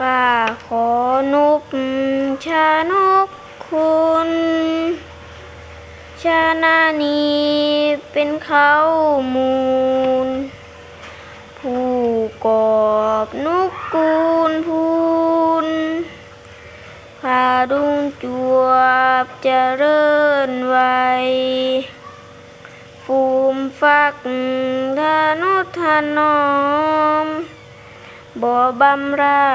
ข้าขอนุบชานกคุณชานานีเป็นเขามูล ผู้กอบนุกกูลพูนพาดุงจวบเจริญไวฟูมฟักธนุถนอม บ่บำรา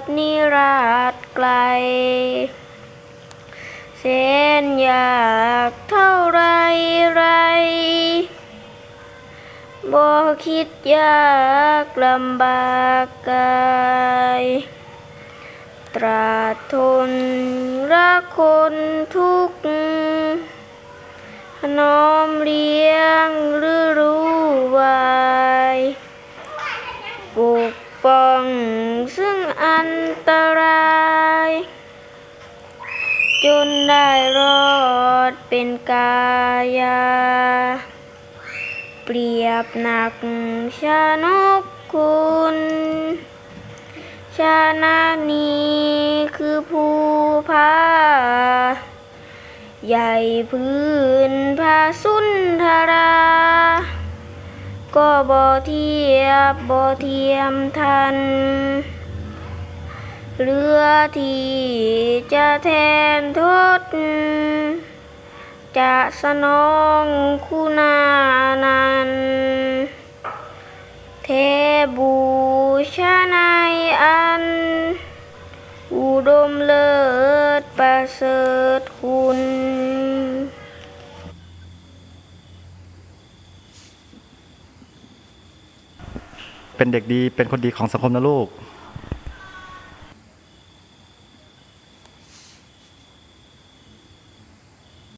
ดนิราดไกล เส้นอยากเท่าไรไรบ่คิดยากลำบากกายตราทนรักคนทุกข์น้อมเลี้ยงหรือรู้ไวายปก ป้องซึ่งอันตราย จนได้รอดเป็นกายา เปรียบหนักชานกคุณชานานีคือผู้พาใหญ่พื้นพาสุนทรา ก็บ่เทียบบ่เทียมทัน เรือที่จะแทนทด จะสนองคุณานัน เทบูชาในอัน อุดมเลิศประเสริฐคุณ เป็นเด็กดี เป็นคนดีของสังคมนะลูก